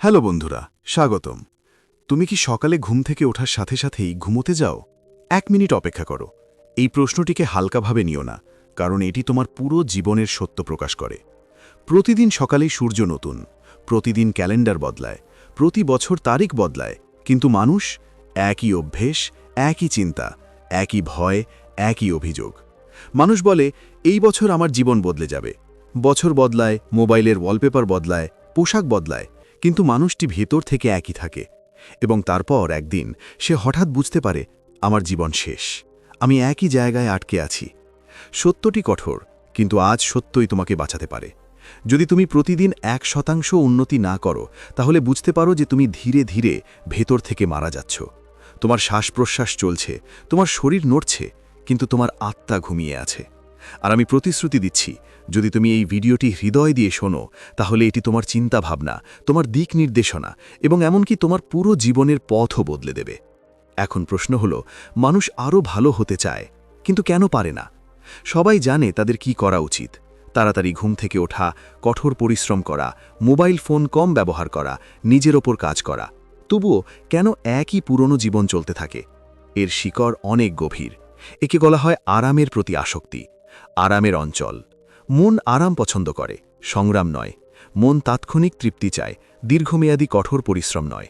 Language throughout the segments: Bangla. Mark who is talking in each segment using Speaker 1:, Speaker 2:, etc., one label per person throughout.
Speaker 1: হ্যালো বন্ধুরা, স্বাগতম। তুমি কি সকালে ঘুম থেকে ওঠার সাথে সাথেই ঘুমোতে যাও? এক মিনিট অপেক্ষা করো। এই প্রশ্নটিকে হালকাভাবে নিও না, কারণ এটি তোমার পুরো জীবনের সত্য প্রকাশ করে। প্রতিদিন সকালেই সূর্য নতুন, প্রতিদিন ক্যালেন্ডার বদলায়, প্রতি বছর তারিখ বদলায়, কিন্তু মানুষ একই অভ্যেস, একই চিন্তা, একই ভয়, একই অভিযোগ। মানুষ বলে, এই বছর আমার জীবন বদলে যাবে। বছর বদলায়, মোবাইলের ওয়ালপেপার বদলায়, পোশাক বদলায় কিন্তু মানুষটি ভেতর থেকে একই থাকে এবং তারপর একদিন সে হঠাৎ বুঝতে পারে, আমার জীবন শেষ। আমি একই জায়গায় আটকে আছি। সত্যটি কঠোর, কিন্তু আজ সত্যই তোমাকে বাঁচাতে পারে। যদি তুমি প্রতিদিন এক শতাংশ উন্নতি না করো, তাহলে বুঝতে পারো যে তুমি ধীরে ধীরে ভেতর থেকে মারা যাচ্ছ। তোমার শ্বাস প্রশ্বাস চলছে, তোমার শরীর নড়ছে, কিন্তু তোমার আত্মা ঘুমিয়ে আছে। আর আমি প্রতিশ্রুতি দিচ্ছি, যদি তুমি এই ভিডিওটি হৃদয় দিয়ে শোনো, তাহলে এটি তোমার চিন্তা ভাবনা তোমার দিক নির্দেশনা এবং এমনকি তোমার পুরো জীবনের পথও বদলে দেবে। এখন প্রশ্ন হল, মানুষ আরও ভালো হতে চায়, কিন্তু কেন পারে না? সবাই জানে তাদের কি করা উচিত। তাড়াতাড়ি ঘুম থেকে ওঠা, কঠোর পরিশ্রম করা, মোবাইল ফোন কম ব্যবহার করা, নিজের ওপর কাজ করা। তবুও কেন একই পুরনো জীবন চলতে থাকে? এর শিকড় অনেক গভীর। একে বলা হয় আরামের প্রতি আসক্তি। আরামের অঞ্চল। মন আরাম পছন্দ করে, সংগ্রাম নয়। মন তাৎক্ষণিক তৃপ্তি চায়, দীর্ঘমেয়াদী কঠোর পরিশ্রম নয়।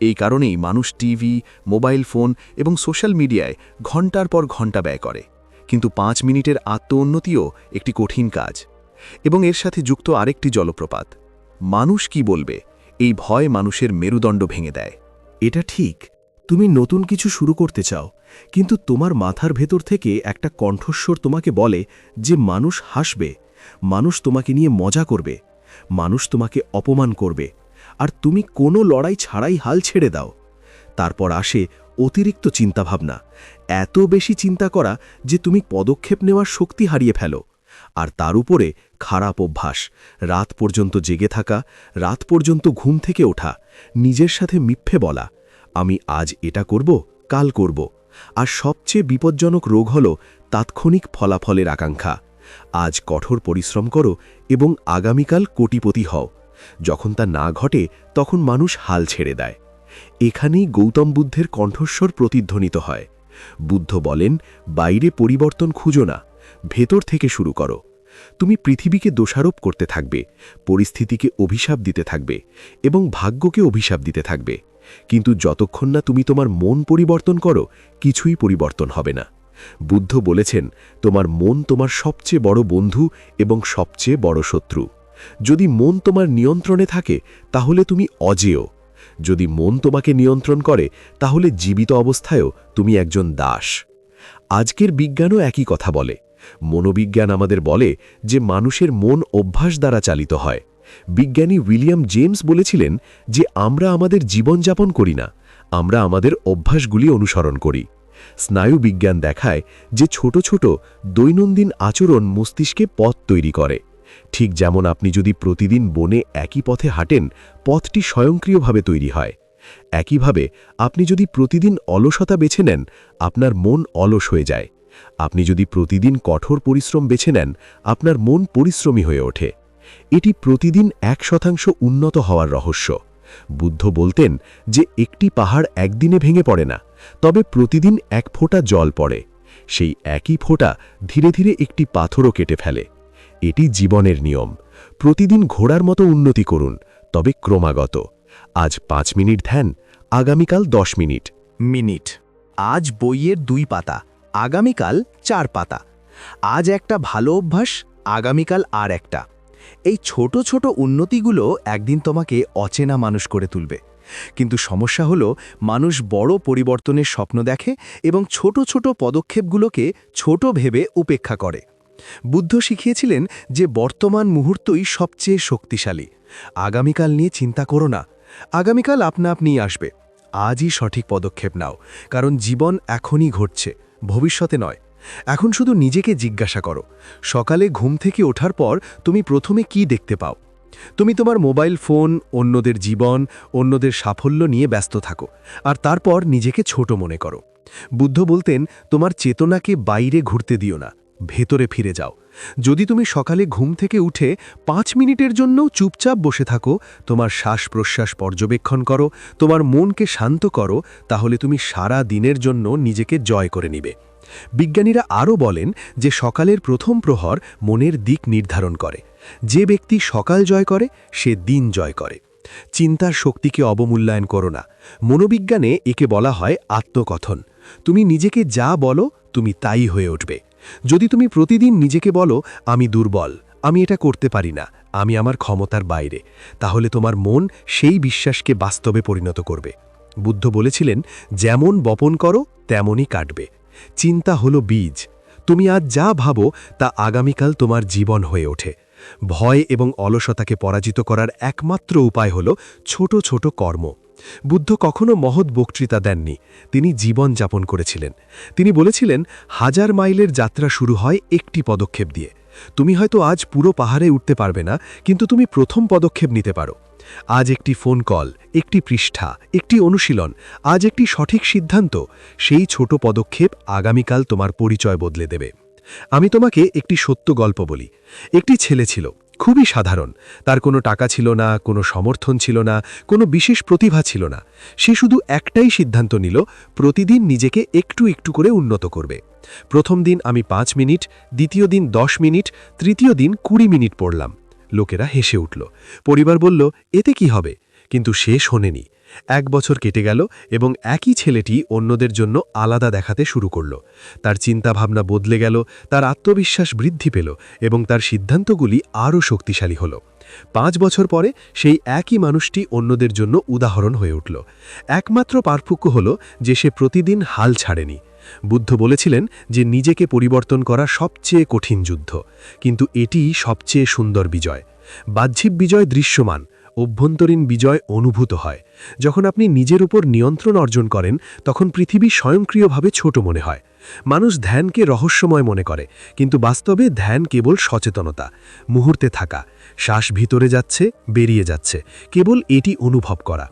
Speaker 1: এই কারণেই মানুষ টিভি, মোবাইল ফোন এবং সোশ্যাল মিডিয়ায় ঘণ্টার পর ঘণ্টা ব্যয় করে। কিন্তু পাঁচ মিনিটের আত্মোন্নতিও একটি কঠিন কাজ। এবং এর সাথে যুক্ত আরেকটি জলপ্রপাত। মানুষ কি বলবে? এই ভয় মানুষের মেরুদণ্ড ভেঙে দেয়।
Speaker 2: এটা ঠিক। তুমি নতুন কিছু শুরু করতে চাও, কিন্তু তোমার মাথার ভেতর থেকে একটা কণ্ঠস্বর তোমাকে বলে যে মানুষ হাসবে, মানুষ তোমাকে নিয়ে মজা করবে, মানুষ তোমাকে অপমান করবে, আর তুমি কোনো লড়াই ছাড়াই হাল ছেড়ে দাও। তারপর আসে অতিরিক্ত চিন্তাভাবনা, এত বেশি চিন্তা করা যে তুমি পদক্ষেপ নেওয়ার শক্তি হারিয়ে ফেলো, আর তার উপরে খারাপ অভ্যাস, রাত পর্যন্ত জেগে থাকা, রাত পর্যন্ত ঘুম থেকে ওঠা, নিজের সাথে মিথ্যে বলা আমি আজ এটা করব, কাল করব। আর সবচেয়ে বিপজ্জনক রোগ হল তাৎক্ষণিক ফলাফলের আকাঙ্ক্ষা। আজ কঠোর পরিশ্রম করো এবং আগামীকাল কোটিপতি হও। যখন তা না ঘটে, তখন মানুষ হাল ছেড়ে দেয়। এখানেই গৌতম বুদ্ধের কণ্ঠস্বর প্রতিধ্বনিত হয়। বুদ্ধ বলেন, বাইরে পরিবর্তন খুঁজো না, ভেতর থেকে শুরু করো। তুমি পৃথিবীকে দোষারোপ করতে থাকবে, পরিস্থিতিকে অভিশাপ দিতে থাকবে এবং ভাগ্যকে অভিশাপ দিতে থাকবে। কিন্তু যতক্ষণ না তুমি তোমার মন পরিবর্তন করো, কিছুই পরিবর্তন হবে না। বুদ্ধ বলেছেন, তোমার মন তোমার সবচেয়ে বড় বন্ধু এবং সবচেয়ে বড় শত্রু। যদি মন তোমার নিয়ন্ত্রণে থাকে, তাহলে তুমি অজেয়। যদি মন তোমাকে নিয়ন্ত্রণ করে, তাহলে জীবিত অবস্থায়ও তুমি একজন দাস। আজকের বিজ্ঞানও একই কথা বলে। মনোবিজ্ঞান আমাদের বলে যে মানুষের মন অভ্যাস দ্বারা চালিত হয়। বিজ্ঞানী উইলিয়াম জেমস বলেছিলেন যে আমরা আমাদের জীবনযাপন করি না, আমরা আমাদের অভ্যাসগুলি অনুসরণ করি। স্নায়ু বিজ্ঞান দেখায় যে ছোট ছোট দৈনন্দিন আচরণ মস্তিষ্কে পথ তৈরি করে। ঠিক যেমন আপনি যদি প্রতিদিন বনে একই পথে হাঁটেন, পথটি স্বয়ংক্রিয়ভাবে তৈরি হয়। একইভাবে আপনি যদি প্রতিদিন অলসতা বেছে নেন, আপনার মন অলস হয়ে যায়। আপনি যদি প্রতিদিন কঠোর পরিশ্রম বেছে নেন, আপনার মন পরিশ্রমী হয়ে ওঠে। এটি প্রতিদিন এক শতাংশ উন্নত হওয়ার রহস্য। বুদ্ধ বলতেন যে একটি পাহাড় একদিনে ভেঙে পড়ে না, তবে প্রতিদিন এক ফোঁটা জল পড়ে। সেই একই ফোঁটা ধীরে ধীরে একটি পাথরও কেটে ফেলে। এটি জীবনের নিয়ম। প্রতিদিন ঘোড়ার মতো উন্নতি করুন, তবে ক্রমাগত। আজ পাঁচ মিনিট ধ্যান, আগামীকাল দশ মিনিট।
Speaker 3: মিনিট। আজ বইয়ের দুই পাতা, আগামীকাল চার পাতা। আজ একটা ভালো অভ্যাস, আগামীকাল আর একটা। এই ছোট ছোট উন্নতিগুলো একদিন তোমাকে অচেনা মানুষ করে তুলবে। কিন্তু সমস্যা হলো, মানুষ বড় পরিবর্তনের স্বপ্ন দেখে এবং ছোট ছোট পদক্ষেপগুলোকে ছোট ভেবে উপেক্ষা করে। বুদ্ধ শিখিয়েছিলেন যে বর্তমান মুহূর্তই সবচেয়ে শক্তিশালী। আগামীকাল নিয়ে চিন্তা করো না। আগামীকাল আপনা আপনিই আসবে। আজই সঠিক পদক্ষেপ নাও, কারণ জীবন এখনই ঘটছে, ভবিষ্যতে নয়। এখন শুধু নিজেকে জিজ্ঞাসা করো। সকালে ঘুম থেকে ওঠার পর তুমি প্রথমে কি দেখতে পাও? তুমি তোমার মোবাইল ফোন, অন্যদের জীবন, অন্যদের সাফল্য নিয়ে ব্যস্ত থাকো, আর তারপর নিজেকে ছোট মনে করো। বুদ্ধ বলতেন, তোমার চেতনাকে বাইরে ঘুরতে দিও না, ভেতরে ফিরে যাও। যদি তুমি সকালে ঘুম থেকে উঠে পাঁচ মিনিটের জন্য চুপচাপ বসে থাকো, তোমার শ্বাস প্রশ্বাস পর্যবেক্ষণ করো, তোমার মনকে শান্ত করো, তাহলে তুমি সারা দিনের জন্য নিজেকে জয় করে নিবে। বিজ্ঞানীরা আরও বলেন যে সকালের প্রথম প্রহর মনের দিক নির্ধারণ করে। যে ব্যক্তি সকাল জয় করে, সে দিন জয় করে। চিন্তার শক্তিকে অবমূল্যায়ন করো না। মনোবিজ্ঞানে একে বলা হয় আত্মকথন। তুমি নিজেকে যা বলো, তুমি তাই হয়ে উঠবে। যদি তুমি প্রতিদিন নিজেকে বলো, আমি দুর্বল, আমি এটা করতে পারি না, আমি আমার ক্ষমতার বাইরে, তাহলে তোমার মন সেই বিশ্বাসকে বাস্তবে পরিণত করবে। বুদ্ধ বলেছিলেন, যেমন বপন করো, তেমনই কাটবে। চিন্তা হলো বীজ। তুমি আজ যা ভাবো তা আগামীকাল তোমার জীবন হয়ে ওঠে। ভয় এবং অলসতাকে পরাজিত করার একমাত্র উপায় হল ছোট ছোট কর্ম। বুদ্ধ কখনও মহৎ বক্তৃতা দেননি, তিনি জীবন যাপন করেছিলেন। তিনি বলেছিলেন, হাজার মাইলের যাত্রা শুরু হয় একটি পদক্ষেপ দিয়ে। তুমি হয়তো আজ পুরো পাহাড়ে উঠতে পারবে না, কিন্তু তুমি প্রথম পদক্ষেপ নিতে পারো। আজ একটি ফোন কল, একটি পৃষ্ঠা, একটি অনুশীলন, আজ একটি সঠিক সিদ্ধান্ত, সেই ছোট পদক্ষেপ আগামীকাল তোমার পরিচয় বদলে দেবে। আমি তোমাকে একটি সত্য গল্প বলি। একটি ছেলে ছিল খুবই সাধারণ। তার কোনো টাকা ছিল না, কোনো সমর্থন ছিল না, কোনো বিশেষ প্রতিভা ছিল না। সে শুধু একটাই সিদ্ধান্ত নিল, প্রতিদিন নিজেকে একটু একটু করে উন্নত করবে। প্রথম দিন আমি পাঁচ মিনিট, দ্বিতীয় দিন দশ মিনিট, তৃতীয় দিন কুড়ি মিনিট পড়লাম। লোকেরা হেসে উঠল। পরিবার বলল, এতে কি হবে? কিন্তু সে শোনেনি এক বছর কেটে গেল এবং একই ছেলেটি অন্যদের জন্য আলাদা দেখাতে শুরু করল। তার চিন্তাভাবনা বদলে গেল, তার আত্মবিশ্বাস বৃদ্ধি পেল এবং তার সিদ্ধান্তগুলি আরও শক্তিশালী হল। পাঁচ বছর পরে সেই একই মানুষটি অন্যদের জন্য উদাহরণ হয়ে উঠল। একমাত্র পার্থক্য হল যে সে প্রতিদিন হাল ছাড়েনি। বুদ্ধ বলেছিলেন যে নিজেকে পরিবর্তন করা সবচেয়ে কঠিন যুদ্ধ, কিন্তু এটিই সবচেয়ে সুন্দর বিজয়। বাহ্যিক বিজয় দৃশ্যমান অভ্যন্তরীণ বিজয় অনুভূত হয়। যখন আপনি নিজের উপর নিয়ন্ত্রণ অর্জন করেন, তখন পৃথিবী স্বয়ংক্রিয়ভাবে ছোট মনে হয়। মানুষ ধ্যানকে রহস্যময় মনে করে, কিন্তু বাস্তবে ধ্যান কেবল সচেতনতা, মুহূর্তে থাকা। শ্বাস ভিতরে যাচ্ছে, বেরিয়ে যাচ্ছে। কেবল এটি অনুভব করা।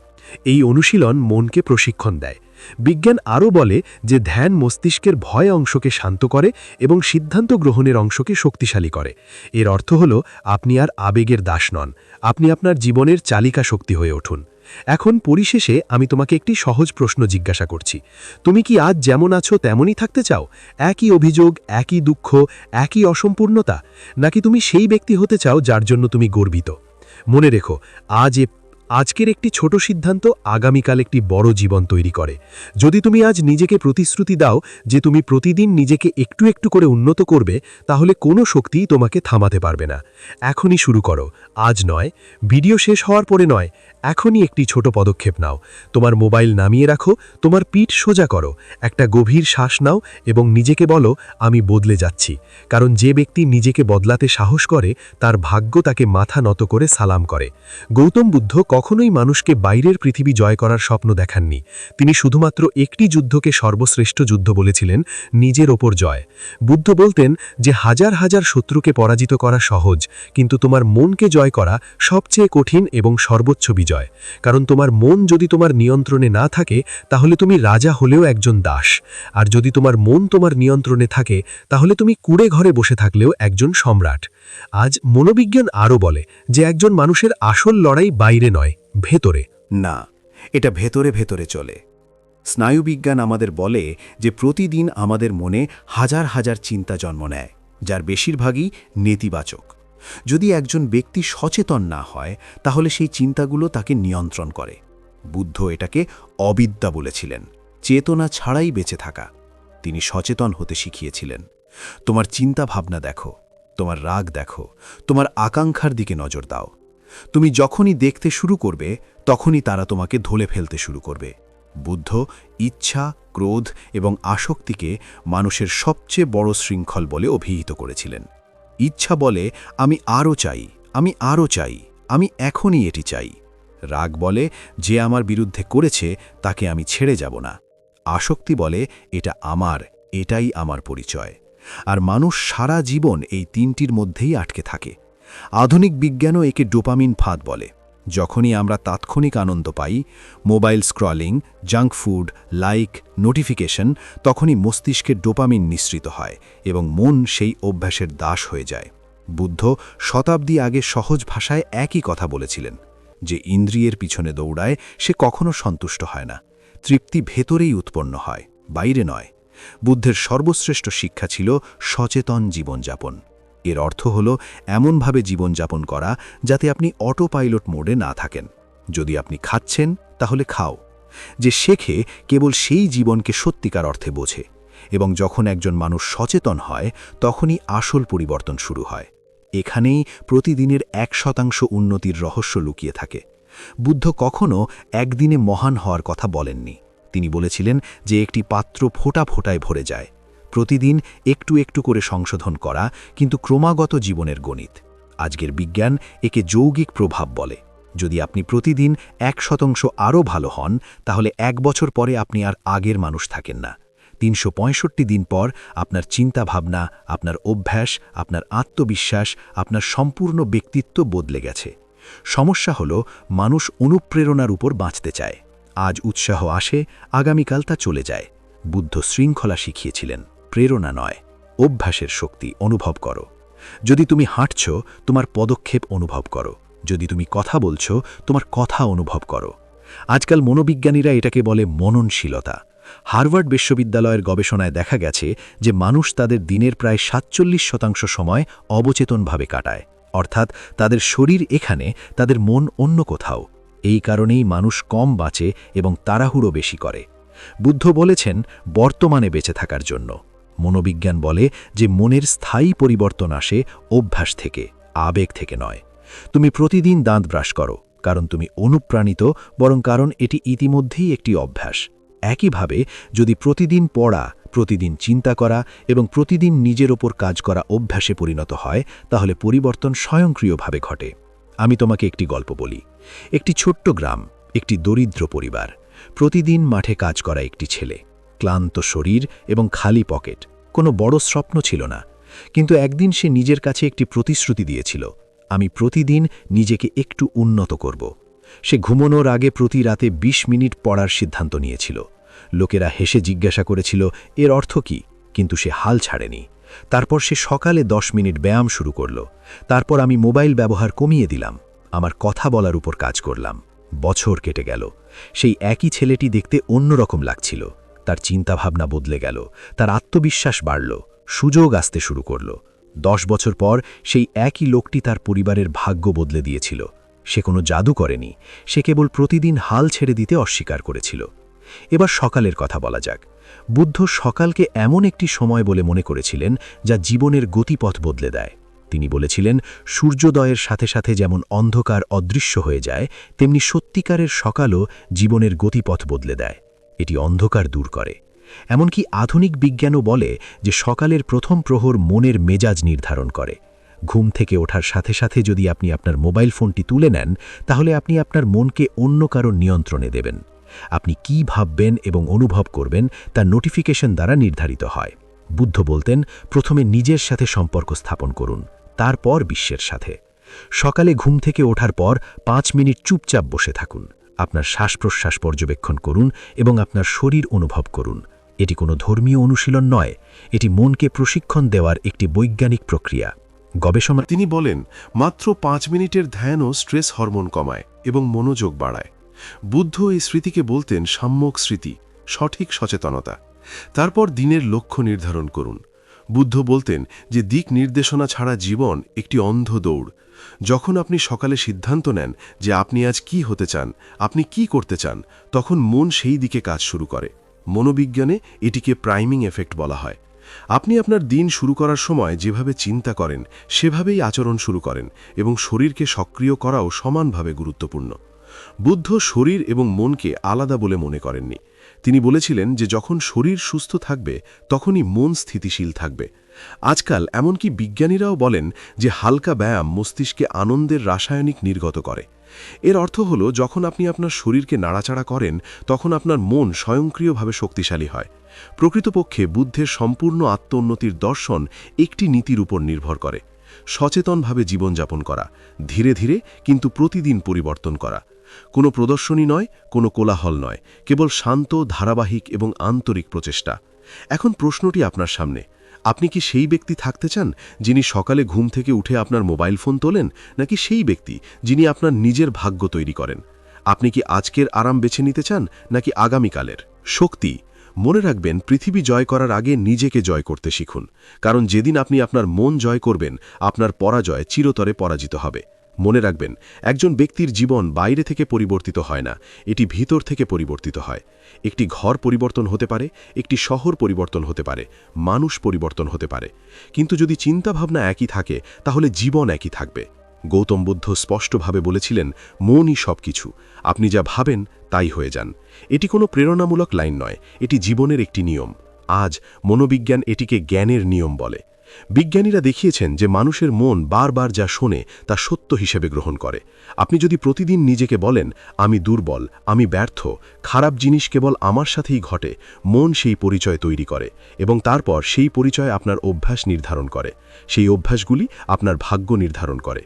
Speaker 3: এই অনুশীলন মনকে প্রশিক্ষণ দেয়। বিজ্ঞান আরও বলে যে ধ্যান মস্তিষ্কের ভয় অংশকে শান্ত করে এবং সিদ্ধান্ত গ্রহণের অংশকে শক্তিশালী করে। এর অর্থ হল, আপনি আর আবেগের দাস নন, আপনি আপনার জীবনের চালিকা শক্তি হয়ে উঠুন। এখন পরিশেষে আমি তোমাকে একটি সহজ প্রশ্ন জিজ্ঞাসা করছি। তুমি কি আজ যেমন আছো তেমনই থাকতে চাও? একই অভিযোগ, একই দুঃখ, একই অসম্পূর্ণতা? নাকি তুমি সেই ব্যক্তি হতে চাও যার জন্য তুমি গর্বিত? মনে রেখো, আজ এ আজকের একটি ছোট সিদ্ধান্ত আগামীকাল একটি বড় জীবন তৈরি করে। যদি তুমি আজ নিজেকে প্রতিশ্রুতি দাও যে তুমি প্রতিদিন নিজেকে একটু একটু করে উন্নত করবে, তাহলে কোনো শক্তিই তোমাকে থামাতে পারবে না। এখনই শুরু করো। আজ নয়। ভিডিও শেষ হওয়ার পরে নয়। এখনই একটি ছোট পদক্ষেপ নাও। তোমার মোবাইল নামিয়ে রাখো, তোমার পিঠ সোজা করো। একটা গভীর শ্বাস নাও এবং নিজেকে বলো, আমি বদলে যাচ্ছি। কারণ যে ব্যক্তি নিজেকে বদলাতে সাহস করে, তার ভাগ্য তাকে মাথা নত করে সালাম করে। গৌতম বুদ্ধ কখনোই মানুষকে বাইরের পৃথিবী জয় করার স্বপ্ন দেখাননি। তিনি শুধুমাত্র একটি যুদ্ধকে সর্বশ্রেষ্ঠ যুদ্ধ বলেছিলেন, নিজের ওপর জয়। বুদ্ধ বলতেন যে, হাজার হাজার শত্রুকে পরাজিত করা সহজ, কিন্তু তোমার মনকে জয় করা সবচেয়ে কঠিন এবং সর্বোচ্চ বিজয়। কারণ তোমার মন যদি তোমার নিয়ন্ত্রণে না থাকে, তাহলে তুমি রাজা হলেও একজন দাস। আর যদি তোমার মন তোমার নিয়ন্ত্রণে থাকে, তাহলে তুমি কুড়ে ঘরে বসে থাকলেও একজন সম্রাট। আজ মনোবিজ্ঞান আরও বলে যে একজন মানুষের আসল লড়াই বাইরে নয়, ভেতরে।
Speaker 1: না, এটা ভেতরে ভেতরে চলে। স্নায়ুবিজ্ঞান আমাদের বলে যে প্রতিদিন আমাদের মনে হাজার হাজার চিন্তা জন্ম নেয়, যার বেশিরভাগই নেতিবাচক। যদি একজন ব্যক্তি সচেতন না হয়, তাহলে সেই চিন্তাগুলো তাকে নিয়ন্ত্রণ করে। বুদ্ধ এটাকে অবিদ্যা বলেছিলেন, চেতনা ছাড়াই বেঁচে থাকা। তিনি সচেতন হতে শিখিয়েছিলেন। তোমার চিন্তা ভাবনা দেখো। তোমার রাগ দেখো, তোমার আকাঙ্ক্ষার দিকে নজর দাও। তুমি যখনই দেখতে শুরু করবে, তখনই তারা তোমাকে ধলে ফেলতে শুরু করবে। বুদ্ধ, ইচ্ছা, ক্রোধ এবং আসক্তিকে মানুষের সবচেয়ে বড় শৃঙ্খল বলে অভিহিত করেছিলেন। ইচ্ছা বলে, আমি আরও চাই, আমি আরও চাই, আমি এখনই এটি চাই। রাগ বলে, যে আমার বিরুদ্ধে করেছে, তাকে আমি ছেড়ে যাব না। আসক্তি বলে, এটা আমার, এটাই আমার পরিচয়। আর মানুষ সারা জীবন এই তিনটির মধ্যেই আটকে থাকে। আধুনিক বিজ্ঞানও একে ডোপামিন ফাঁদ বলে।
Speaker 2: যখনই আমরা তাৎক্ষণিক আনন্দ পাই, mobile scrolling, junk food, like, notification, তখনই মস্তিষ্কে ডোপামিন নিঃসৃত হয় এবং মন সেই অভ্যাসের দাস হয়ে যায়। বুদ্ধ শতাব্দী আগে সহজ ভাষায় একই কথা বলেছিলেন যে ইন্দ্রিয়ের পিছনে দৌড়ায় সে কখনো সন্তুষ্ট হয় না। তৃপ্তি ভেতরেই উৎপন্ন হয়, বাইরে নয়। বুদ্ধের সর্বশ্রেষ্ঠ শিক্ষা ছিল সচেতন জীবনযাপন। এর অর্থ হল এমনভাবে জীবনযাপন করা যাতে আপনি অটো পাইলট মোডে না থাকেন। যদি আপনি খাচ্ছেন, তাহলে খাও। যে শেখে কেবল সেই জীবনকে সত্যিকার অর্থে বোঝে এবং যখন একজন মানুষ সচেতন হয়, তখনই আসল পরিবর্তন শুরু হয়। এখানেই প্রতিদিনের এক শতাংশ উন্নতির রহস্য লুকিয়ে থাকে। বুদ্ধ কখনও একদিনে মহান হওয়ার কথা বলেননি। তিনি বলেছিলেন যে একটি পাত্র ফোঁটা ফোঁটায় ভরে যায়। প্রতিদিন একটু একটু করে সংশোধন করা কিন্তু ক্রমাগত জীবনের গণিত। আজকের বিজ্ঞান একে যৌগিক প্রভাব বলে। যদি আপনি প্রতিদিন এক শতাংশ আরও ভালো হন, তাহলে এক বছর পরে আপনি আর আগের মানুষ থাকেন না। তিনশো পঁয়ষট্টি দিন পর আপনার চিন্তাভাবনা, আপনার অভ্যাস, আপনার আত্মবিশ্বাস, আপনার সম্পূর্ণ ব্যক্তিত্ব বদলে গেছে। সমস্যা হল মানুষ অনুপ্রেরণার উপর বাঁচতে চায়। আজ উৎসাহ আসে, আগামীকাল তা চলে যায়। বুদ্ধ শৃঙ্খলা শিখিয়েছিলেন, প্রেরণা নয়, অভ্যাসের শক্তি অনুভব করো। যদি তুমি হাঁটছ, তোমার পদক্ষেপ অনুভব করো। যদি তুমি কথা বলছো, তোমার কথা অনুভব করো। আজকাল মনোবিজ্ঞানীরা এটাকে বলে মননশীলতা। হার্ভার্ড বিশ্ববিদ্যালয়ের গবেষণায় দেখা গেছে যে মানুষ তাদের দিনের প্রায় সাতচল্লিশ শতাংশ সময় অবচেতনভাবে কাটায়। অর্থাৎ তাদের শরীর এখানে, তাদের মন অন্য কোথাও। এই কারণেই মানুষ কম বাঁচে এবং তাড়াহুড়ো বেশি করে। বুদ্ধ বলেছেন, বর্তমানে বেঁচে থাকার জন্য। মনোবিজ্ঞান বলে যে, মনের স্থায়ী পরিবর্তন আসে অভ্যাস থেকে, আবেগ থেকে নয়। তুমি প্রতিদিন দাঁত ব্রাশ করো, কারণ তুমি অনুপ্রাণিত, বরং কারণ এটি ইতিমধ্যেই একটি অভ্যাস। একইভাবে, যদি প্রতিদিন পড়া, প্রতিদিন চিন্তা করা এবং প্রতিদিন নিজের ওপর কাজ করা অভ্যাসে পরিণত হয়, তাহলে পরিবর্তন স্বয়ংক্রিয়ভাবে ঘটে। আমি তোমাকে একটি গল্প বলি। একটি ছোট্ট গ্রাম, একটি দরিদ্র পরিবার। প্রতিদিন মাঠে কাজ করা একটি ছেলে। ক্লান্ত শরীর এবং খালি পকেট। কোনো বড় স্বপ্ন ছিল না। কিন্তু একদিন সে নিজের কাছে একটি প্রতিশ্রুতি দিয়েছিল। আমি প্রতিদিন নিজেকে একটু উন্নত করব। সে ঘুমনোর আগে প্রতি রাতে ২০ মিনিট পড়ার সিদ্ধান্ত নিয়েছিল। লোকেরা হেসে জিজ্ঞাসা করেছিল, এর অর্থ কি? কিন্তু সে হাল ছাড়েনি। তারপর সে সকালে দশ মিনিট ব্যায়াম শুরু করল। তারপর আমি মোবাইল ব্যবহার কমিয়ে দিলাম। আমার কথা বলার উপর কাজ করলাম। বছর কেটে গেল। সেই একই ছেলেটি দেখতে অন্যরকম লাগছিল। তার চিন্তাভাবনা বদলে গেল। তার আত্মবিশ্বাস বাড়ল। সুযোগ আসতে শুরু করল। দশ বছর পর সেই একই লোকটি তার পরিবারের ভাগ্য বদলে দিয়েছিল। সে কোনো জাদু করেনি। সে কেবল প্রতিদিন হাল ছেড়ে দিতে অস্বীকার করেছিল। এবার সকালের কথা বলা যাক। বুদ্ধ সকালকে এমন একটি সময় বলে মনে করেছিলেন যা জীবনের গতিপথ বদলে দেয়। তিনি বলেছিলেন, সূর্যোদয়ের সাথে সাথে যেমন অন্ধকার অদৃশ্য হয়ে যায়, তেমনি সত্যিকারের সকালও জীবনের গতিপথ বদলে দেয়। এটি অন্ধকার দূর করে। এমনকি আধুনিক বিজ্ঞানও বলে যে সকালের প্রথম প্রহর মনের মেজাজ নির্ধারণ করে। ঘুম থেকে ওঠার সাথে সাথে যদি আপনি আপনার মোবাইল ফোনটি তুলে নেন, তাহলে আপনি আপনার মনকে অন্য কারও নিয়ন্ত্রণে দেবেন। আপনি কি ভাববেন এবং অনুভব করবেন তা নোটিফিকেশন দ্বারা নির্ধারিত হয়। বুদ্ধ বলতেন, প্রথমে নিজের সাথে সম্পর্ক স্থাপন করুন, তারপর বিশ্বের সাথে। সকালে ঘুম থেকে ওঠার পর পাঁচ মিনিট চুপচাপ বসে থাকুন। আপনার শ্বাস প্রশ্বাস পর্যবেক্ষণ করুন এবং আপনার শরীর অনুভব করুন। এটি কোনো ধর্মীয় অনুশীলন নয়, এটি মনকে প্রশিক্ষণ দেওয়ার একটি বৈজ্ঞানিক প্রক্রিয়া। গবেষণা
Speaker 4: তিনি বলেন, মাত্র পাঁচ মিনিটের ধ্যানও স্ট্রেস হরমোন কমায় এবং মনোযোগ বাড়ায়। বুদ্ধ এই স্মৃতিকে বলতেন সাম্যক স্মৃতি, সঠিক সচেতনতা। তারপর দিনের লক্ষ্য নির্ধারণ করুন। বুদ্ধ বলতেন যে দিক নির্দেশনা ছাড়া জীবন একটি অন্ধ দৌড়। যখন আপনি সকালে সিদ্ধান্ত নেন যে আপনি আজ কি হতে চান, আপনি কি করতে চান, তখন মন সেই দিকে কাজ শুরু করে। মনোবিজ্ঞানে এটিকে প্রাইমিং এফেক্ট বলা হয়। আপনি আপনার দিন শুরু করার সময় যেভাবে চিন্তা করেন, সেভাবেই আচরণ শুরু করেন এবং শরীরকে সক্রিয় করাও সমানভাবে গুরুত্বপূর্ণ। বুদ্ধ শরীর এবং মনকে আলাদা বলে মনে করেননি। তিনি বলেছিলেন যে, যখন শরীর সুস্থ থাকবে, তখনই মন স্থিতিশীল থাকবে। আজকাল এমনকি বিজ্ঞানীরাও বলেন যে, হালকা ব্যায়াম মস্তিষ্কে আনন্দের রাসায়নিক নির্গত করে। এর অর্থ হল, যখন আপনি আপনার শরীরকে নাড়াচাড়া করেন, তখন আপনার মন স্বয়ংক্রিয়ভাবে শক্তিশালী হয়। প্রকৃতপক্ষে বুদ্ধের সম্পূর্ণ আত্মোন্নতির দর্শন একটি নীতির উপর নির্ভর করে। সচেতনভাবে জীবনযাপন করা, ধীরে ধীরে কিন্তু প্রতিদিন পরিবর্তন করা। কোনো প্রদর্শনী নয়, কোনো কোলাহল নয়, কেবল শান্ত, ধারাবাহিক এবং আন্তরিক প্রচেষ্টা। এখন প্রশ্নটি আপনার সামনে। আপনি কি সেই ব্যক্তি থাকতে চান, যিনি সকালে ঘুম থেকে উঠে আপনার মোবাইল ফোন তোলেন, নাকি সেই ব্যক্তি, যিনি আপনার নিজের ভাগ্য তৈরি করেন? আপনি কি আজকের আরাম বেছে নিতে চান, নাকি আগামীকালের? শক্তি। মনে রাখবেন, পৃথিবী জয় করার আগে নিজেকে জয় করতে শিখুন। কারণ যেদিন আপনি আপনার মন জয় করবেন, আপনার পরাজয় চিরতরে পরাজিত হবে। মনে রাখবেন, একজন ব্যক্তির জীবন বাইরে থেকে পরিবর্তিত হয় না, এটি ভিতর থেকে পরিবর্তিত হয়। একটি ঘর পরিবর্তন হতে পারে, একটি শহর পরিবর্তন হতে পারে, মানুষ পরিবর্তন হতে পারে। কিন্তু যদি চিন্তাভাবনা একই থাকে, তাহলে জীবন একই থাকবে। গৌতম বুদ্ধ স্পষ্টভাবে বলেছিলেন, মনই সব কিছু আপনি যা ভাবেন, তাই হয়ে যান। এটি কোনো প্রেরণামূলক লাইন নয়, এটি জীবনের একটি নিয়ম। আজ মনোবিজ্ঞান এটিকে জ্ঞানের নিয়ম বলে। বিজ্ঞানীরা দেখিয়েছেন যে মানুষের মন বারবার যা শোনে তা সত্য হিসেবে গ্রহণ করে। আপনি যদি প্রতিদিন নিজেকে বলেন, আমি দুর্বল, আমি ব্যর্থ, খারাপ জিনিস কেবল আমার সাথেই ঘটে মন সেই পরিচয় তৈরি করে এবং তারপর সেই পরিচয় আপনার অভ্যাস নির্ধারণ করে। সেই অভ্যাসগুলি আপনার ভাগ্য নির্ধারণ করে।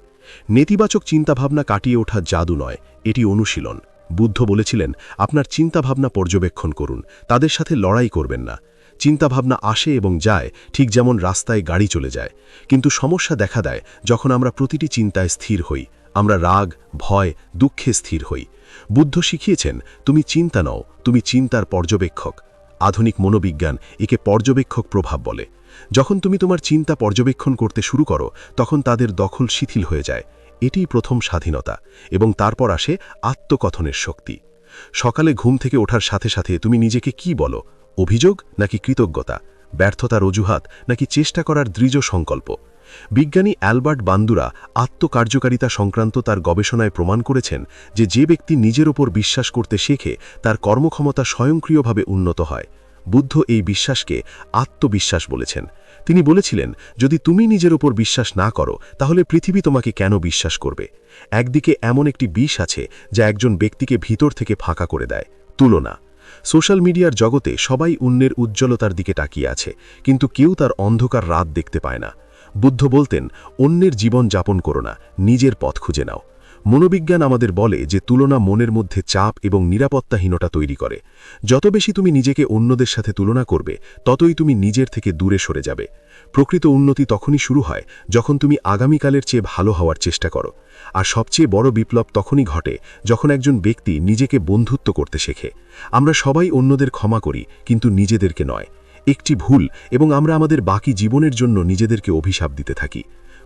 Speaker 4: নেতিবাচক চিন্তাভাবনা কাটিয়ে ওঠা জাদু নয়, এটি অনুশীলন। বুদ্ধ বলেছিলেন, আপনার চিন্তাভাবনা পর্যবেক্ষণ করুন, তাদের সাথে লড়াই করবেন না। চিন্তাভাবনা আসে এবং যায়, ঠিক যেমন রাস্তায় গাড়ি চলে যায়। কিন্তু সমস্যা দেখা দেয় যখন আমরা প্রতিটি চিন্তায় স্থির হই। আমরা রাগ, ভয়, দুঃখে স্থির হই। বুদ্ধ শিখিয়েছেন, তুমি চিন্তা নও, তুমি চিন্তার পর্যবেক্ষক। আধুনিক মনোবিজ্ঞান একে পর্যবেক্ষক প্রভাব বলে। যখন তুমি তোমার চিন্তা পর্যবেক্ষণ করতে শুরু করো, তখন তাদের দখল শিথিল হয়ে যায়। এটিই প্রথম স্বাধীনতা এবং তারপর আসে আত্মকথনের শক্তি। সকালে ঘুম থেকে ওঠার সাথে সাথে তুমি নিজেকে কি বলো? অভিযোগ নাকি কৃতজ্ঞতা, ব্যর্থতার অজুহাত নাকি চেষ্টা করার দৃঢ় সংকল্প? বিজ্ঞানী অ্যালবার্ট বান্দুরা আত্মকার্যকারিতা সংক্রান্ত তার গবেষণায় প্রমাণ করেছেন যে যে ব্যক্তি নিজের ওপর বিশ্বাস করতে শেখে, তার কর্মক্ষমতা স্বয়ংক্রিয়ভাবে উন্নত হয়। বুদ্ধ এই বিশ্বাসকে আত্মবিশ্বাস বলেছেন। তিনি বলেছিলেন, যদি তুমি নিজের ওপর বিশ্বাস না করো, তাহলে পৃথিবী তোমাকে কেন বিশ্বাস করবে? একদিকে এমন একটি বিষ আছে যা একজন ব্যক্তিকে ভিতর থেকে ফাঁকা করে দেয়। তুলনা সোশ্যাল মিডিয়ার জগতে সবাই অন্যের উজ্জ্বলতার দিকে তাকিয়ে আছে, কিন্তু কেউ তার অন্ধকার রাত দেখতে পায় না। বুদ্ধ বলতেন, অন্যের জীবন যাপন করো না, নিজের পথ খুঁজে নাও। মনোবিজ্ঞান আমাদের বলে যে তুলনা মনের মধ্যে চাপ এবং নিরাপত্তাহীনতা তৈরি করে। যত বেশি তুমি নিজেকে অন্যদের সাথে তুলনা করবে, ততই তুমি নিজের থেকে দূরে সরে যাবে। প্রকৃত উন্নতি তখনই শুরু হয় যখন তুমি আগামীকালের চেয়ে ভালো হওয়ার চেষ্টা করো। আর সবচেয়ে বড় বিপ্লব তখনই ঘটে যখন একজন ব্যক্তি নিজেকে বন্ধুত্ব করতে শেখে। আমরা সবাই অন্যদের ক্ষমা করি, কিন্তু নিজেদেরকে নয়। একটি ভুল এবং আমরা আমাদের বাকি জীবনের জন্য নিজেদেরকে অভিশাপ দিতে থাকি।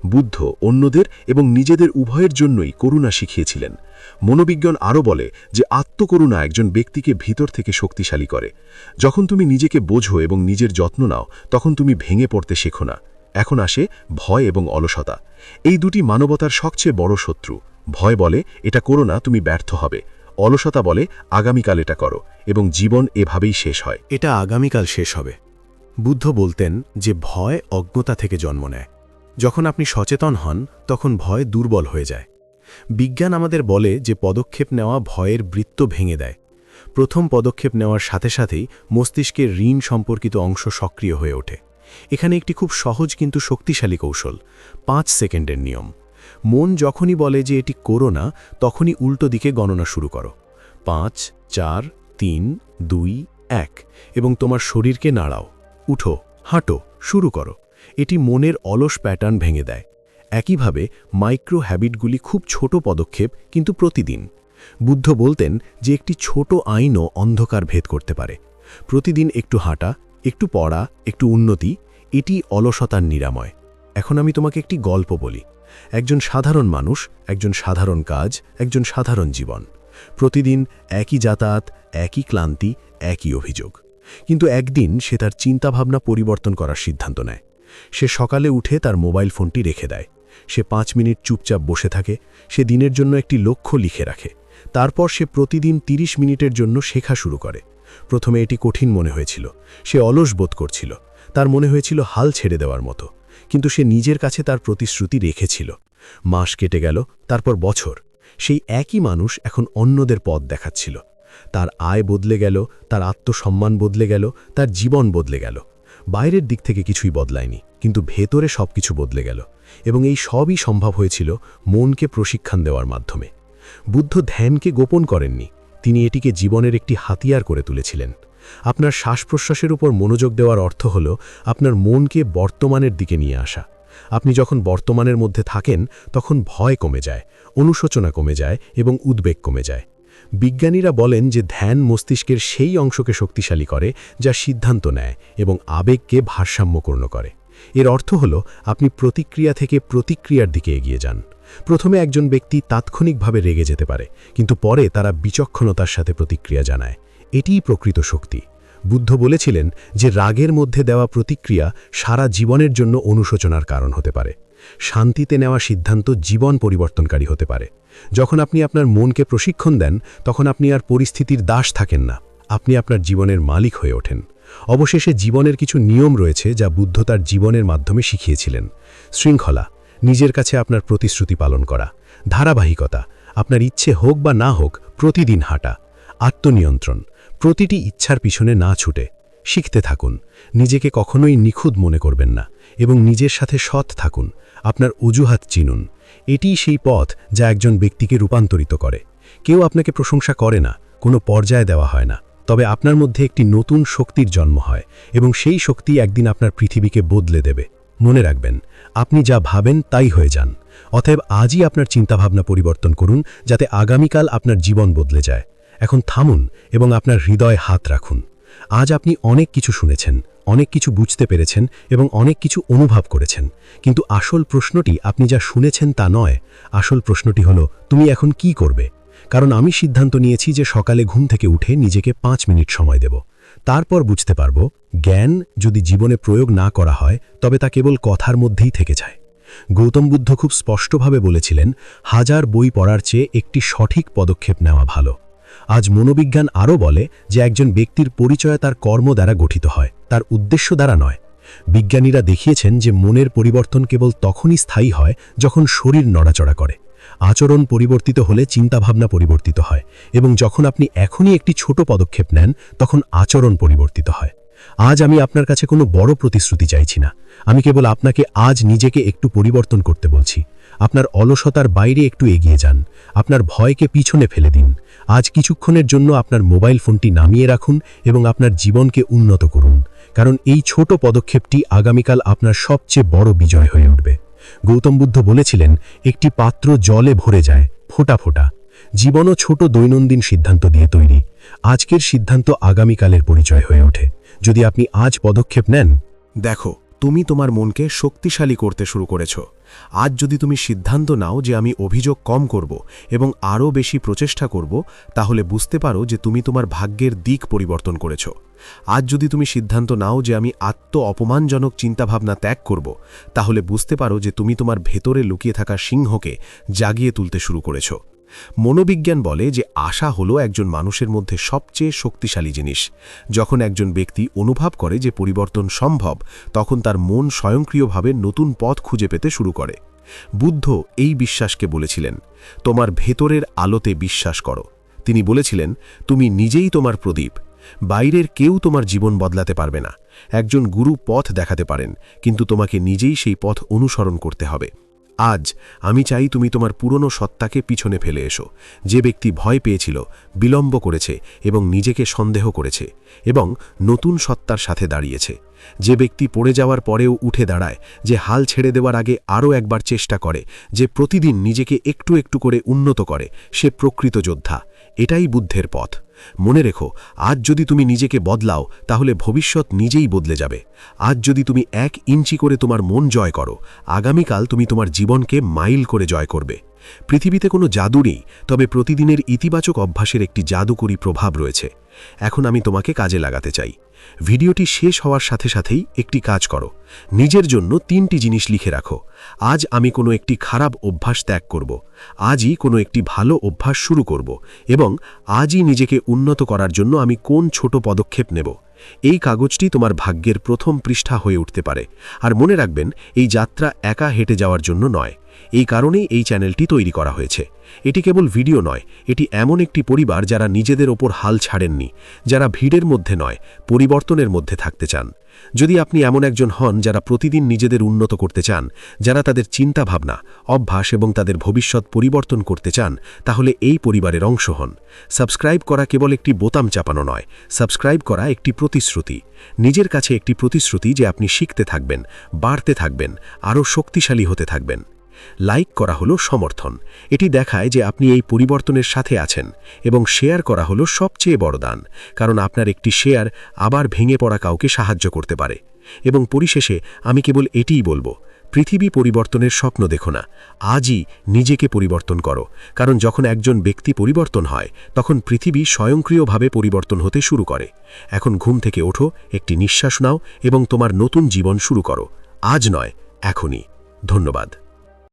Speaker 4: বুদ্ধ অন্যদের এবং নিজেদের উভয়ের জন্যই করুণা শিখিয়েছিলেন। মনোবিজ্ঞান আরও বলে যে আত্মকরুণা একজন ব্যক্তিকে ভিতর থেকে শক্তিশালী করে। যখন তুমি নিজেকে বোঝো এবং নিজের যত্ন নাও, তখন তুমি ভেঙে পড়তে শেখো না। এখন আসে ভয় এবং অলসতা। এই দুটি মানবতার সবচেয়ে বড় শত্রু। ভয় বলে, এটা করো না, তুমি ব্যর্থ হবে। অলসতা বলে, আগামীকাল এটা করো। এবং জীবন এভাবেই শেষ হয়।
Speaker 2: এটা আগামীকাল শেষ হবে। বুদ্ধ বলতেন যে ভয় অজ্ঞতা থেকে জন্ম নেয়। যখন আপনি সচেতন হন, তখন ভয় দুর্বল হয়ে যায়। বিজ্ঞান আমাদের বলে যে পদক্ষেপ নেওয়া ভয়ের বৃত্ত ভেঙে দেয়। প্রথম পদক্ষেপ নেওয়ার সাথে সাথেই মস্তিষ্কের ঋণ সম্পর্কিত অংশ সক্রিয় হয়ে ওঠে। এখানে একটি খুব সহজ কিন্তু শক্তিশালী কৌশল, পাঁচ সেকেন্ডের নিয়ম। মন যখনই বলে যে এটি করো না, তখনই উল্টো দিকে গণনা শুরু করো। পাঁচ, চার, তিন, দুই, এক এবং তোমার শরীরকে নাড়াও। উঠো, হাঁটো, শুরু করো। এটি মনের অলস প্যাটার্ন ভেঙে দেয়। একইভাবে মাইক্রো হ্যাবিটগুলি খুব ছোট পদক্ষেপ, কিন্তু প্রতিদিন। বুদ্ধ বলতেন যে একটি ছোট আইনও অন্ধকার ভেদ করতে পারে। প্রতিদিন একটু হাঁটা, একটু পড়া, একটু উন্নতি, এটি অলসতার নিরাময়। এখন আমি তোমাকে একটি গল্প বলি। একজন সাধারণ মানুষ, একজন সাধারণ কাজ, একজন সাধারণ জীবন। প্রতিদিন একই যাতায়াত, একই ক্লান্তি, একই অভিযোগ। কিন্তু একদিন সে তার চিন্তাভাবনা পরিবর্তন করার সিদ্ধান্ত নেয়। সে সকালে উঠে তার মোবাইল ফোনটি রেখে দেয়। সে পাঁচ মিনিট চুপচাপ বসে থাকে, সে দিনের জন্য একটি লক্ষ্য লিখে রাখে। তারপর সে প্রতিদিন ৩০ মিনিটের জন্য শেখা শুরু করে। প্রথমে এটি কঠিন মনে হয়েছিল, সে অলস বোধ করছিল, তার মনে হয়েছিল হাল ছেড়ে দেওয়ার মতো, কিন্তু সে নিজের কাছে তার প্রতিশ্রুতি রেখেছিল। মাস কেটে গেল, তারপর বছর, সেই একই মানুষ এখন অন্যদের পথ দেখাচ্ছিল। তার আয় বদলে গেল, তার আত্মসম্মান বদলে গেল, তার জীবন বদলে গেল। বাইরের দিক থেকে কিছুই বদলায়নি, কিন্তু ভেতরে সবকিছু বদলে গেল এবং এই সবই সম্ভব হয়েছিল মনকে প্রশিক্ষণ দেওয়ার মাধ্যমে। বুদ্ধ ধ্যানকে গোপন করেননি, তিনি এটিকে জীবনের একটি হাতিয়ার করে তুলেছিলেন। আপনার শ্বাস প্রশ্বাসের উপর মনোযোগ দেওয়ার অর্থ হল আপনার মনকে বর্তমানের দিকে নিয়ে আসা। আপনি যখন বর্তমানের মধ্যে থাকেন, তখন ভয় কমে যায়, অনুশোচনা কমে যায় এবং উদ্বেগ কমে যায়। বিজ্ঞানীরা বলেন যে ধ্যান মস্তিষ্কের সেই অংশকে শক্তিশালী করে যা সিদ্ধান্ত নেয় এবং আবেগকে ভারসাম্যপূর্ণ করে। এর অর্থ হল, আপনি প্রতিক্রিয়া থেকে প্রতিক্রিয়ার দিকে এগিয়ে যান। প্রথমে একজন ব্যক্তি তাৎক্ষণিকভাবে রেগে যেতে পারে, কিন্তু পরে তারা বিচক্ষণতার সাথে প্রতিক্রিয়া জানায়। এটিই প্রকৃত শক্তি। বুদ্ধ বলেছিলেন যে রাগের মধ্যে দেওয়া প্রতিক্রিয়া সারা জীবনের জন্য অনুশোচনার কারণ হতে পারে। শান্তিতে নেওয়া সিদ্ধান্ত জীবন পরিবর্তনকারী হতে পারে। যখন আপনি আপনার মনকে প্রশিক্ষণ দেন, তখন আপনি আর পরিস্থিতির দাস থাকেন না। আপনি আপনার জীবনের মালিক হয়ে ওঠেন। অবশেষে জীবনের কিছু নিয়ম রয়েছে যা বুদ্ধ তার জীবনের মাধ্যমে শিখিয়েছিলেন। শৃঙ্খলা, নিজের কাছে আপনার প্রতিশ্রুতি পালন করা। ধারাবাহিকতা, আপনার ইচ্ছে হোক বা না হোক, প্রতিদিন হাঁটা। আত্মনিয়ন্ত্রণ, প্রতিটি ইচ্ছার পিছনে না ছুটে। শিখতে থাকুন। নিজেকে কখনোই নিখুঁত মনে করবেন না এবং নিজের সাথে সৎ থাকুন। আপনার অজুহাত চিনুন। এটিই সেই পথ যা একজন ব্যক্তিকে রূপান্তরিত করে। কেউ আপনাকে প্রশংসা করে না, কোনো পর্যায়ে দেওয়া হয় না। তবে আপনার মধ্যে একটি নতুন শক্তির জন্ম হয় এবং সেই শক্তি একদিন আপনার পৃথিবীকে বদলে দেবে। মনে রাখবেন, আপনি যা ভাবেন তাই হয়ে যান। অতএব আজই আপনার চিন্তাভাবনা পরিবর্তন করুন যাতে আগামীকাল আপনার জীবন বদলে যায়। এখন থামুন এবং আপনার হৃদয়ে হাত রাখুন। আজ আপনি অনেক কিছু শুনেছেন, অনেক কিছু বুঝতে পেরেছেন এবং অনেক কিছু অনুভব করেছেন। কিন্তু আসল প্রশ্নটি আপনি যা শুনেছেন তা নয়। আসল প্রশ্নটি হল, তুমি এখন কি করবে? কারণ আমি সিদ্ধান্ত নিয়েছি যে সকালে ঘুম থেকে উঠে নিজেকে পাঁচ মিনিট সময় দেব। তারপর বুঝতে পারব, জ্ঞান যদি জীবনে প্রয়োগ না করা হয়, তবে তা কেবল কথার মধ্যেই থেকে যায়। গৌতম বুদ্ধ খুব স্পষ্টভাবে বলেছিলেন, হাজার বই পড়ার চেয়ে একটি সঠিক পদক্ষেপ নেওয়া ভালো। আজ মনোবিজ্ঞান আরও বলে যে একজন ব্যক্তির পরিচয় তার কর্ম দ্বারা গঠিত হয়, তার উদ্দেশ্য দ্বারা নয়। বিজ্ঞানীরা দেখিয়েছেন যে মনের পরিবর্তন কেবল তখনই স্থায়ী হয় যখন শরীর নড়াচড়া করে। আচরণ পরিবর্তিত হলে চিন্তাভাবনা পরিবর্তিত হয় এবং যখন আপনি এখনই একটি ছোট পদক্ষেপ নেন, তখন আচরণ পরিবর্তিত হয়। আজ আমি আপনার কাছে কোনো বড় প্রতিশ্রুতি চাইছি না। আমি কেবল আপনাকে আজ নিজেকে একটু পরিবর্তন করতে বলছি। আপনার অলসতার বাইরে একটু এগিয়ে যান। আপনার ভয়কে পিছনে ফেলে দিন। আজ কিছুক্ষণের জন্য আপনার মোবাইল ফোনটি নামিয়ে রাখুন এবং আপনার জীবনকে উন্নত করুন, কারণ এই ছোট পদক্ষেপটি আগামীকাল আপনার সবচেয়ে বড় বিজয় হয়ে উঠবে। গৌতম বুদ্ধ বলেছিলেন, একটি পাত্র জলে ভরে যায়, ফোটা ফোটা। জীবনও ছোট দৈনন্দিন সিদ্ধান্ত দিয়ে তৈরি। আজকের সিদ্ধান্ত আগামীকালের পরিচয় হয়ে ওঠে। যদি আপনি আজ পদক্ষেপ নেন।
Speaker 1: দেখো তুমি তোমার মনকে শক্তিশালী করতে শুরু করেছ। আজ যদি তুমি সিদ্ধান্ত নাও যে আমি অভিযোগ কম করব এবং আরও বেশি প্রচেষ্টা করব, তাহলে বুঝতে পারো যে তুমি তোমার ভাগ্যের দিক পরিবর্তন করেছ। আজ যদি তুমি সিদ্ধান্ত নাও যে আমি আত্ম অপমানজনক চিন্তাভাবনা ত্যাগ করব, তাহলে বুঝতে পারো যে তুমি তোমার ভেতরে লুকিয়ে থাকা সিংহকে জাগিয়ে তুলতে শুরু করেছ। মনোবিজ্ঞান বলে যে আশা হলো একজন মানুষের মধ্যে সবচেয়ে শক্তিশালী জিনিস। যখন একজন ব্যক্তি অনুভব করে যে পরিবর্তন সম্ভব, তখন তার মন স্বয়ংক্রিয়ভাবে নতুন পথ খুঁজে পেতে শুরু করে। বুদ্ধ এই বিশ্বাসকে বলেছিলেন, তোমার ভেতরের আলোতে বিশ্বাস করো। তিনি বলেছিলেন, তুমি নিজেই তোমার প্রদীপ। বাইরের কেউ তোমার জীবন বদলাতে পারবে না। একজন গুরু পথ দেখাতে পারেন, কিন্তু তোমাকে নিজেই সেই পথ অনুসরণ করতে হবে। আজ আমি চাই তুমি তোমার পুরনো সত্তাকে পিছনে ফেলে এসো। যে ব্যক্তি ভয় পেয়েছিল, বিলম্ব করেছে এবং নিজেকে সন্দেহ করেছে এবং নতুন সত্তার সাথে দাঁড়িয়েছে। যে ব্যক্তি পড়ে যাওয়ার পরেও উঠে দাঁড়ায়, যে হাল ছেড়ে দেওয়ার আগে আরও একবার চেষ্টা করে, যে প্রতিদিন নিজেকে একটু একটু করে উন্নত করে, সে প্রকৃত যোদ্ধা। এটাই বুদ্ধের পথ। মনে রেখো, আজ যদি তুমি নিজেকে বদলাও, তাহলে ভবিষ্যৎ নিজেই বদলে যাবে। আজ যদি তুমি এক ইঞ্চি করে তোমার মন জয় করো, আগামীকাল তুমি তোমার জীবনকে মাইল করে জয় করবে। পৃথিবীতে কোনো জাদু নেই, তবে প্রতিদিনের ইতিবাচক অভ্যাসের একটি জাদুকরী প্রভাব রয়েছে। এখন আমি তোমাকে কাজে লাগাতে চাই। ভিডিওটি শেষ হওয়ার সাথে সাথেই একটি কাজ করো। নিজের জন্য তিনটি জিনিস লিখে রাখো। আজ আমি কোনো একটি খারাপ অভ্যাস ত্যাগ করব। আজই কোনো একটি ভালো অভ্যাস শুরু করব এবং আজই নিজেকে উন্নত করার জন্য আমি কোন ছোট পদক্ষেপ নেব। এই কাগজটি তোমার ভাগ্যের প্রথম পৃষ্ঠা হয়ে উঠতে পারে। আর মনে রাখবেন, এই যাত্রা একা হেঁটে যাওয়ার জন্য নয়। এই কারণেই এই চ্যানেলটি তৈরি করা হয়েছে।
Speaker 2: এটি কেবল ভিডিও নয়, এটি এমন একটি পরিবার যারা নিজেদের ওপর হাল ছাড়েননি, যারা ভিড়ের মধ্যে নয়, পরিবর্তনের মধ্যে থাকতে চান। যদি আপনি এমন একজন হন যারা প্রতিদিন নিজেদের উন্নত করতে চান, যারা তাদের চিন্তা ভাবনা অভ্যাস এবং তাদের ভবিষ্যৎ পরিবর্তন করতে চান, তাহলে এই পরিবারের অংশ হন। সাবস্ক্রাইব করা কেবল একটি বোতাম চাপানো নয়, সাবস্ক্রাইব করা একটি প্রতিশ্রুতি। নিজের কাছে একটি প্রতিশ্রুতি যে আপনি শিখতে থাকবেন, বাড়তে থাকবেন, আরও শক্তিশালী হতে থাকবেন। লাইক করা হলো সমর্থন। এটি দেখায় যে আপনি এই পরিবর্তনের সাথে আছেন এবং শেয়ার করা হলো সবচেয়ে বড় দান, কারণ আপনার একটি শেয়ার আবার ভেঙে পড়া কাউকে সাহায্য করতে পারে। এবং পরিশেষে আমি কেবল এটিই বলব, পৃথিবী পরিবর্তনের স্বপ্ন দেখো না, আজই নিজেকে পরিবর্তন করো, কারণ যখন একজন ব্যক্তি পরিবর্তন হয়, তখন পৃথিবী স্বয়ংক্রিয়ভাবে পরিবর্তন হতে শুরু করে। এখন ঘুম থেকে ওঠো, একটি নিঃশ্বাস নাও এবং তোমার নতুন জীবন শুরু করো। আজ নয়, এখনই। ধন্যবাদ।